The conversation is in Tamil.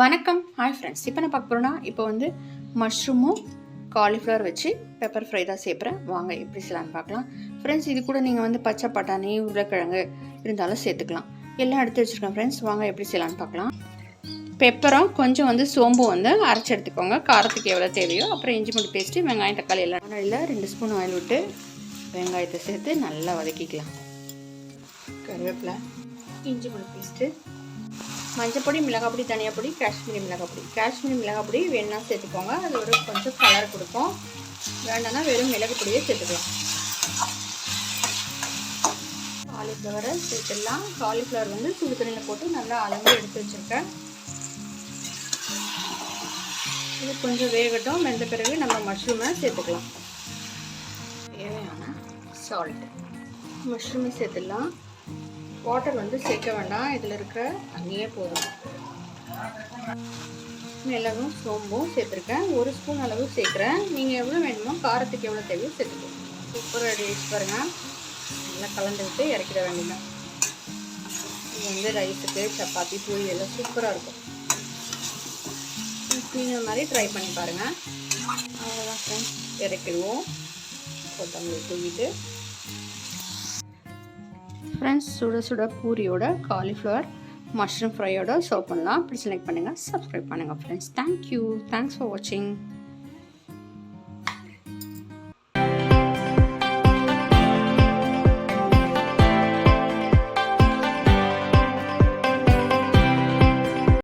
வணக்கம். ஹாய் ஃப்ரெண்ட்ஸ் இப்போ நான் பார்க்க போகிறோன்னா இப்போ வந்து மஷ்ரூமும் காலிஃப்ளவர் வச்சு பெப்பர் ஃப்ரை தான் சேர்க்குறேன் வாங்க எப்படி செய்யலாம்னு பார்க்கலாம். ஃப்ரெண்ட்ஸ் இது கூட நீங்கள் வந்து பச்சை பட்டாணி உருளைக்கிழங்கு இருந்தாலும் சேர்த்துக்கலாம். எல்லாம் எடுத்து வச்சுருக்கேன் ஃப்ரெண்ட்ஸ் வாங்க எப்படி செய்யலாம்னு பார்க்கலாம். பெப்பரும் கொஞ்சம் வந்து சோம்பு வந்து அரைச்சி எடுத்துக்கோங்க. காரத்துக்கு எவ்வளோ தேவையோ அப்புறம் இஞ்சி பூண்டு பேஸ்ட்டு வெங்காயம் தக்காளி எல்லாம் வானலியில் ரெண்டு ஸ்பூன் ஆயில் விட்டு வெங்காயத்தை சேர்த்து நல்லா வதக்கிக்கலாம். கருவேப்பிலை இஞ்சி பூண்டு பேஸ்ட்டு மஞ்சப்பொடி மிளகாப்பொடி தனியாப்பொடி காஷ்மீரி மிளகாப்பொடி. காஷ்மீரி மிளகாப்பொடி வேணும்னா சேர்த்துக்கோங்க. அது ஒரு கொஞ்சம் கலர் கொடுக்கும். வேண்டாம்னா வெறும் மிளகு பொடியே சேர்த்துக்கலாம். காலிஃப்ளவரை சேர்த்துடலாம். காலிஃப்ளவர் வந்து சுடு தண்ணியில் போட்டு நல்லா அளந்து எடுத்து வச்சுருக்கேன். இது கொஞ்சம் வேகட்டும். வெந்த பிறகு நம்ம மஷ்ரூமை சேர்த்துக்கலாம். தேவையான சால்ட் மஷ்ரூமை சேர்த்துடலாம். வாட்டர் வந்து சேர்க்க வேண்டாம். இதில் இருக்கிற தண்ணியே போதும். மிளகும் சோம்பும் சேர்த்துருக்கேன். ஒரு ஸ்பூன் அளவு சேர்க்குறேன். நீங்கள் எவ்வளோ வேணுமோ காரத்துக்கு எவ்வளோ தேவையோ சேர்த்துக்கோங்க சூப்பர் ரெடி ஆகிடுச்சு பாருங்கள் நல்லா கலந்து விட்டு இறக்கிட வேண்டியதான் இது வந்து ரைஸுக்கு சப்பாத்தி பூரி எல்லாம் சூப்பராக இருக்கும். நீங்கள் மாதிரி ட்ரை பண்ணி பாருங்கள் அவ்வளோதான் ஃப்ரெண்ட்ஸ் இறக்கிடுவோம். கொத்தமல்லி தூவிட்டு. ஃப்ரெண்ட்ஸ் சுட சுட பூரியோட காலிஃப்ளவர் மஷ்ரூம் ஃப்ரையோட சர்வ் பண்ணலாம். அப்படி செலக்ட் பண்ணுங்கள் சப்ஸ்கிரைப் பண்ணுங்கள் ஃப்ரெண்ட்ஸ் தேங்க்யூ தேங்க்ஸ் ஃபார் வாட்சிங்